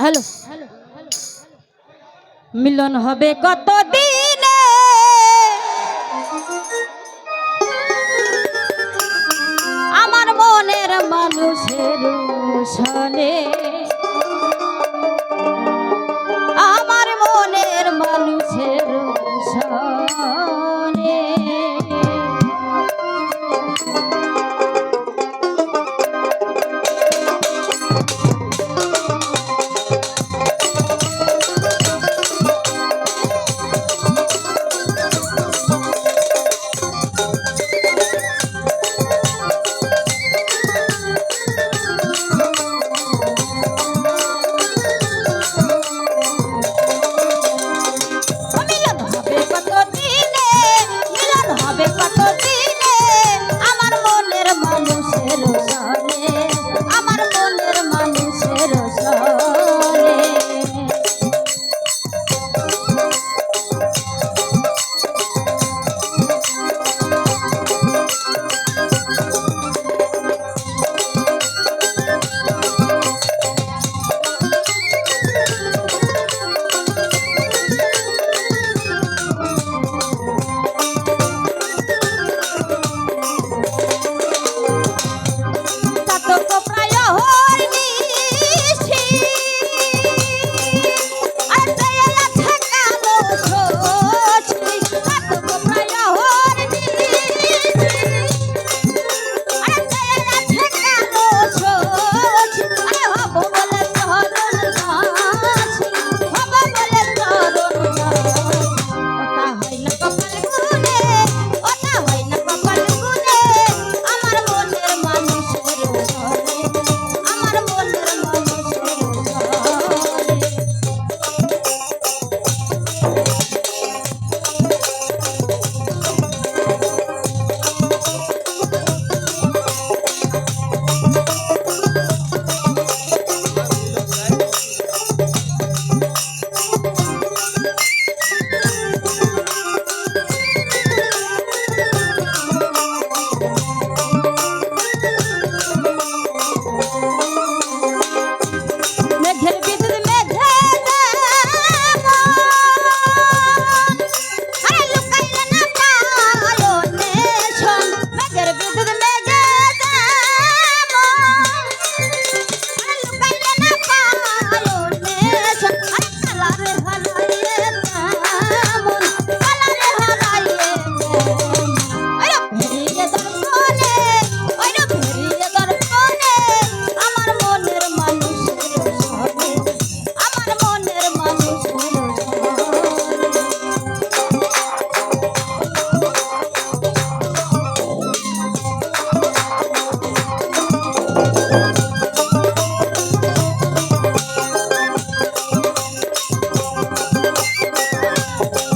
Hello. মিলন হবে কত দিনে আমার মনের মানুষের সনে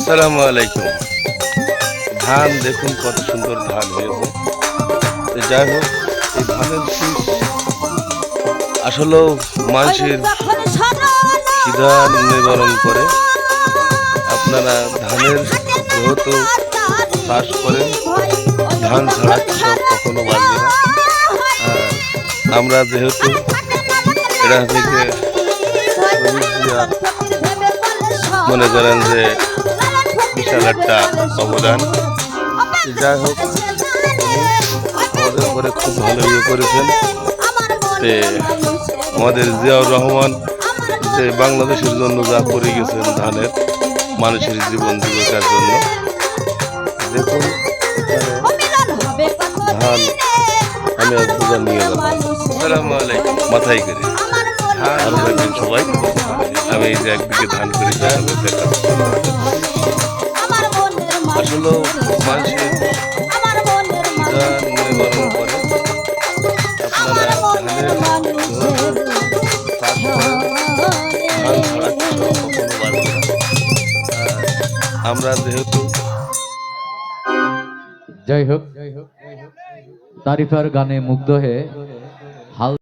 আসসালামু আলাইকুম। ধান দেখুন কত সুন্দর ধান হয়েছে। তো যাই হোক, এই ধানের শীষ আসলেও মানুষের সরল নিবারণ করে। আপনারা ধানের যেহেতু চাষ করেন, ধান ছাড়া কৃষক কখনো বাঁচবে না। আমরা যেহেতু এটা থেকে মনে করেন যে বিশাল একটা অবদান। যাই হোক আমাদের উপরে খুব ভালো ইয়ে করেছেন। আমাদের জিয়াউর রহমান যে বাংলাদেশের জন্য যা করে গেছেন ধানের, মানুষের জীবন জীবিকার জন্য। দেখুন ধান, আমি নিয়ে মাথায় করে। ভালো সবাই, আমি এই যে একদিকে ধান করে মানুষের খিদা নিবারণ করে। আপনারা ধানের ধান ছাড়া কখনো বাঁচবে না আমরা যেহেতু যাই হোক তারিফার গানে মুগ্ধ হয়ে